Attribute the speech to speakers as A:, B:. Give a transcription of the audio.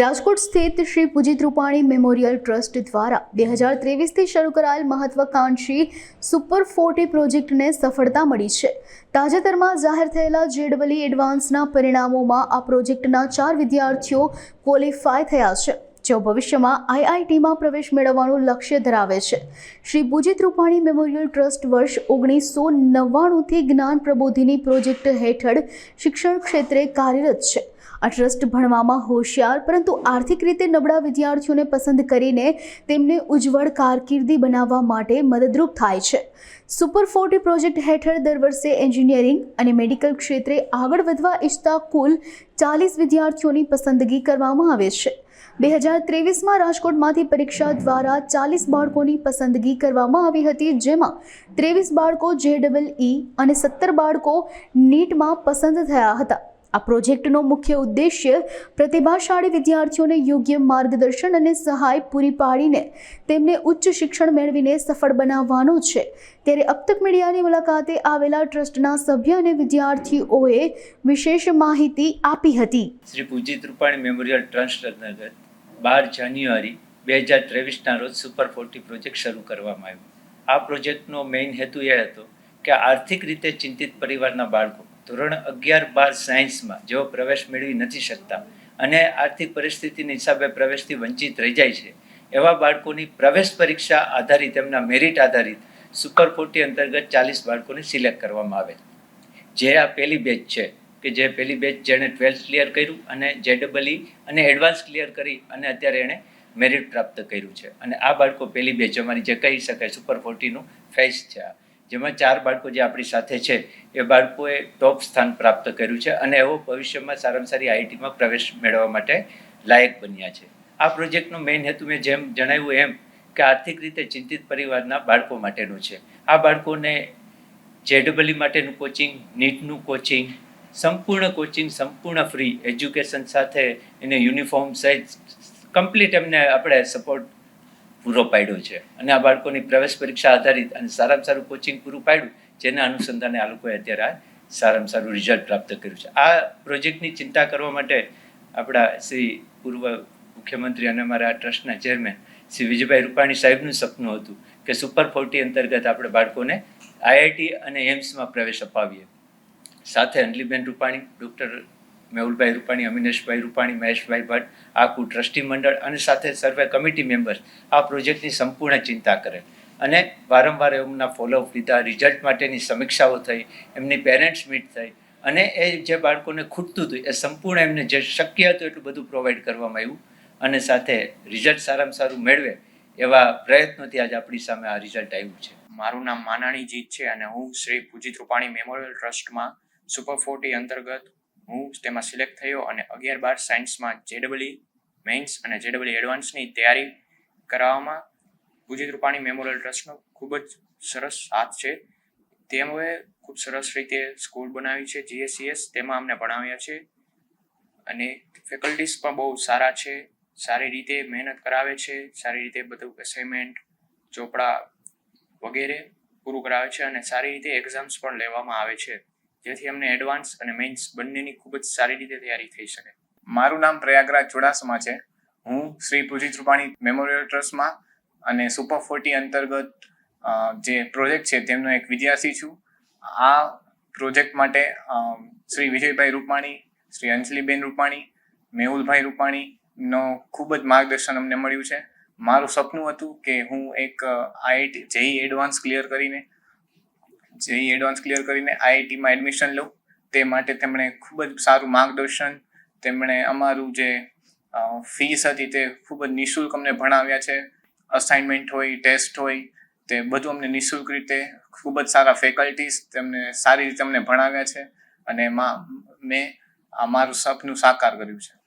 A: રાજકોટ સ્થિત Shri Pujit Rupani memorial trust દ્વારા બે હજાર ત્રેવીસથી શરૂ કરાયેલ મહત્વાકાંક્ષી સુપર ફોર્ટી પ્રોજેક્ટને સફળતા મળી છે. તાજેતરમાં જાહેર થયેલા જેડબલી એડવાન્સના પરિણામોમાં આ પ્રોજેક્ટના ચાર વિદ્યાર્થીઓ ક્વોલિફાય થયા છે. જેઓ ભવિષ્યમાં આઈઆઈટીમાં પ્રવેશ મેળવવાનું લક્ષ્ય ધરાવે છે. શ્રી પૂજિત રૂપાણી મેમોરિયલ ટ્રસ્ટ વર્ષ ઓગણીસો નવ્વાણુંથી જ્ઞાન પ્રબોધિની પ્રોજેક્ટ હેઠળ શિક્ષણ ક્ષેત્રે કાર્યરત છે. આ ટ્રસ્ટ ભણવામાં હોશિયાર, પરંતુ આર્થિક રીતે નબળા વિદ્યાર્થીઓને પસંદ કરીને તેમને ઉજ્જવળ કારકિર્દી બનાવવા માટે મદદરૂપ થાય છે. સુપર ફોર્ટી પ્રોજેક્ટ હેઠળ દર વર્ષે એન્જિનિયરિંગ અને મેડિકલ ક્ષેત્રે આગળ વધવા ઈચ્છતા કુલ ચાલીસ વિદ્યાર્થીઓની પસંદગી કરવામાં આવે છે. બે હજાર ત્રેવીસમાં રાજકોટમાંથી પરીક્ષા દ્વારા ચાલીસ બાળકોની પસંદગી કરવામાં આવી હતી, જેમાં ત્રેવીસ બાળકો જે ડબલ ઈ અને સત્તર બાળકો નીટમાં પસંદ થયા હતા. આ પ્રોજેક્ટનો મુખ્ય ઉદ્દેશ્ય પ્રતિભાશાળી વિદ્યાર્થીઓને યોગ્ય માર્ગદર્શન અને સહાય પૂરી પાડીને તેમને ઉચ્ચ શિક્ષણ મેળવીને સફળ બનાવવાનો છે. ત્યારે અબતક મીડિયાની મુલાકાતે આવેલા ટ્રસ્ટના સભ્ય અને વિદ્યાર્થીઓએ વિશેષ માહિતી આપી હતી.
B: શ્રી પૂજિત રૂપાણી મેમોરિયલ ટ્રસ્ટ અંતર્ગત બાર જાન્યુઆરી બે હજાર ત્રેવીસના રોજ સુપર ફોર્ટી પ્રોજેક્ટ શરૂ કરવામાં આવ્યો. આ પ્રોજેક્ટનો મેઇન હેતુ એ હતો કે આર્થિક રીતે ચિંતિત પરિવારના બાળકો ધોરણ અગિયાર બાર સાયન્સમાં જેઓ પ્રવેશ મેળવી નથી શકતા અને આર્થિક પરિસ્થિતિની હિસાબે પ્રવેશથી વંચિત રહી જાય છે, એવા બાળકોની પ્રવેશ પરીક્ષા આધારિત, એમના મેરિટ આધારિત સુપર ફોર્ટી અંતર્ગત ચાલીસ બાળકોને સિલેક્ટ કરવામાં આવે જે આ પહેલી બેચ છે કે જે પહેલી બેચ જેણે ટ્વેલ્થ ક્લિયર કર્યું અને જે ઈ અને એડવાન્સ ક્લિયર કરી અને અત્યારે એણે મેરિટ પ્રાપ્ત કર્યું છે. અને આ બાળકો પહેલી બેચ અમારી જે કહી શકાય સુપર ફોર્ટીનું ફેસ છે આ. જેમાં ચાર બાળકો જે આપણી સાથે છે, એ બાળકોએ ટોપ સ્થાન પ્રાપ્ત કર્યું છે અને એવો ભવિષ્યમાં સારામાં સારી આઈઆઈટીમાં પ્રવેશ મેળવવા માટે લાયક બન્યા છે. આ પ્રોજેક્ટનો મેઇન હેતુ મેં જેમ જણાવ્યું એમ કે આર્થિક રીતે ચિંતિત પરિવારના બાળકો માટેનું છે. આ બાળકોને જેડબલી માટેનું કોચિંગ નીટનું કોચિંગ સંપૂર્ણ કોચિંગ સંપૂર્ણ ફ્રી એજ્યુકેશન સાથે એને યુનિફોર્મ સહિત કમ્પ્લીટ એમને આપણે સપોર્ટ પૂરો પાડ્યો છે. અને આ બાળકોની પ્રવેશ પરીક્ષા આધારિત અને સારામાં સારું કોચિંગ પૂરું પાડ્યું, જેના અનુસંધાને આ લોકોએ અત્યારે આ સારામાં સારું રિઝલ્ટ પ્રાપ્ત કર્યું છે. આ પ્રોજેક્ટની ચિંતા કરવા માટે આપણા શ્રી પૂર્વ મુખ્યમંત્રી અને અમારા આ ટ્રસ્ટના ચેરમેન શ્રી વિજયભાઈ રૂપાણી સાહેબનું સપનું હતું કે સુપર ફોર્ટી અંતર્ગત આપણે બાળકોને આઈઆઈટી અને એમ્સમાં પ્રવેશ અપાવીએ. સાથે અંજલીબેન રૂપાણી, ડૉક્ટર મેહુલભાઈ રૂપાણી, અમિનેશભાઈ રૂપાણી, મહેશભાઈ ભટ્ટ, આખું ટ્રસ્ટી મંડળ અને સાથે સર્વે કમિટી મેમ્બર્સ આ પ્રોજેક્ટની સંપૂર્ણ ચિંતા કરે. અને વારંવાર એમના ફોલોઅપ લીધા રિઝલ્ટ માટેની સમીક્ષાઓ થઈ, એમની પેરેન્ટ્સ મીટ થઈ અને એ જે બાળકોને ખૂટતું હતું એ સંપૂર્ણ એમને જે શક્ય હતું એટલું બધું પ્રોવાઈડ કરવામાં આવ્યું અને સાથે રિઝલ્ટ સારામાં સારું મેળવે એવા પ્રયત્નોથી આજે આપણી સામે આ રિઝલ્ટ આવ્યું છે.
C: મારું નામ માનાણી જીત છે અને હું શ્રી પૂજિત રૂપાણી મેમોરિયલ ટ્રસ્ટમાં સુપર ફોર્ટી અંતર્ગત હું તેમાં સિલેક્ટ થયો અને અગિયાર બાર સાયન્સમાં જેડબલી મેઇન્સ અને જેડબલી એડવાન્સની તૈયારી કરાવવામાં પૂજિત રૂપાણી મેમોરિયલ ટ્રસ્ટનો ખૂબ જ સરસ હાથ છે. તેઓએ ખૂબ સરસ રીતે સ્કૂલ બનાવી છે જીએસસીએસ તેમાં અમને ભણાવ્યા છે અને ફેકલ્ટીઝ પણ બહુ સારા છે, સારી રીતે મહેનત કરાવે છે, સારી રીતે બધું અસાઇનમેન્ટ ચોપડા વગેરે પૂરું કરાવે છે અને સારી રીતે એક્ઝામ્સ પણ લેવામાં આવે છે. જેથી અમને એડવાન્સ અને મેઇન્સ બંનેની ખૂબ જ સારી રીતે તૈયારી થઈ શકે.
D: મારું નામ પ્રયાગરાજ ચુડાસમા છે. હું શ્રી પૂજિત રૂપાણી મેમોરિયલ ટ્રસ્ટમાં અને સુપર ફોર્ટી અંતર્ગત જે પ્રોજેક્ટ છે તેમનો એક વિદ્યાર્થી છું. આ પ્રોજેક્ટ માટે શ્રી વિજયભાઈ રૂપાણી, શ્રી અંજલિબેન રૂપાણી, મેહુલભાઈ રૂપાણીનો ખૂબ જ માર્ગદર્શન અમને મળ્યું છે. મારું સપનું હતું કે હું એક આઈઆઈટી જેઈ એડવાન્સ ક્લિયર કરીને જેઈ એડવાન્સ ક્લિયર કરીને આઈઆઈટીમાં એડમિશન લઉં, તે માટે તેમણે ખૂબ જ સારું માર્ગદર્શન, તેમણે અમારું જે ફીસ હતી તે ખૂબ જ નિઃશુલ્ક અમને ભણાવ્યા છે. અસાઇનમેન્ટ હોય ટેસ્ટ હોય, તે બધું અમને નિઃશુલ્ક રીતે, ખૂબ જ સારા ફેકલ્ટીઝ તેમને સારી રીતે અમને ભણાવ્યા છે. અને એમાં મેં મારું સપનું સાકાર કર્યું છે.